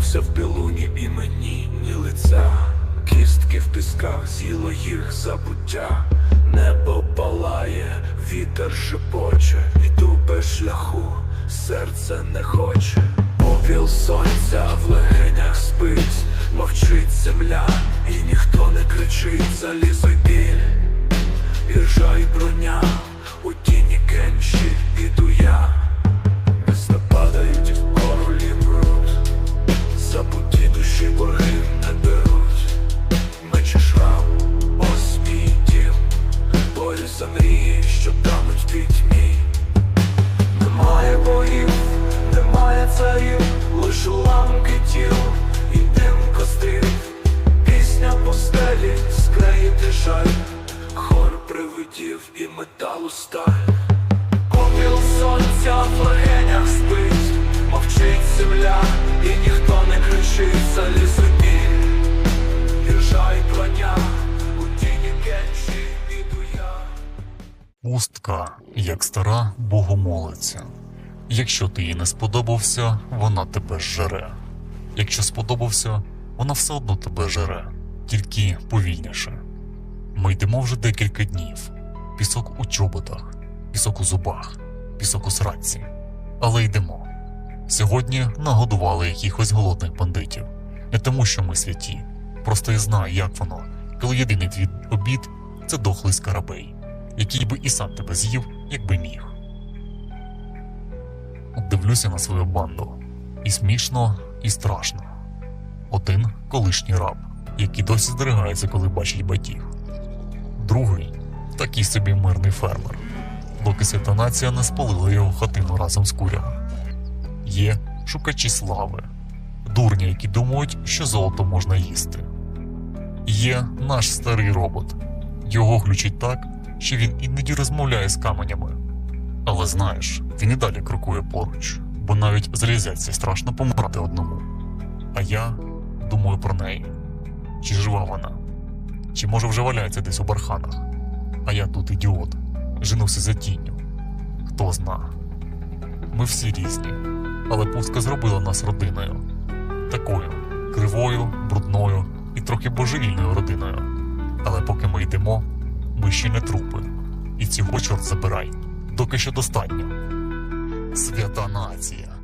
Втягнувся в пілуні і мені ні лиця, кістки в пісках з'їло їх забуття, небо палає, вітер шепоче, іду без шляху, серце не хоче. Попіл сонця в легенях спить, мовчить земля, і ніхто не кричить, залізо біль. Іржа й броня, тіл і дим кострів. Пісня по стелі, скреїти жаль, хор привидів і металу сталь. Попіл сонця в легенях спить, мовчить земля, і ніхто не кричить за лісопіль. Іржа й броня, у тіні кенші іду. Пустка, як стара богомолиця. Якщо ти їй не сподобався, вона тебе жере. Якщо сподобався, вона все одно тебе жере, тільки повільніше. Ми йдемо вже декілька днів. Пісок у чоботах, пісок у зубах, пісок у сраці. Але йдемо. Сьогодні нагодували якихось голодних бандитів. Не тому, що ми святі. Просто я знаю, як воно, коли єдиний твій обід це дохлий скарабей який би і сам тебе з'їв, якби міг. Дивлюся на свою банду. І смішно, і страшно. Один колишній раб, який досі здригається, коли бачить батіг. Другий такий собі мирний фермер, доки свята нація не спалила його хатину разом з курями. Є шукачі слави, дурні, які думають, що золото можна їсти. Є наш старий робот. Його глючить так, що він іноді розмовляє з каменями. Але знаєш, він і далі крокує поруч, бо навіть залізяться страшно помирати одному. А я думаю про неї. Чи жива вона? Чи може вже валяється десь у барханах? А я тут ідіот, женуся за тінню. Хто зна. Ми всі різні, але пустка зробила нас родиною. Такою кривою, брудною і трохи божевільною родиною. Але поки ми йдемо, ми ще не трупи. І цього чорт забирай, доки ще достатньо. Свята нація.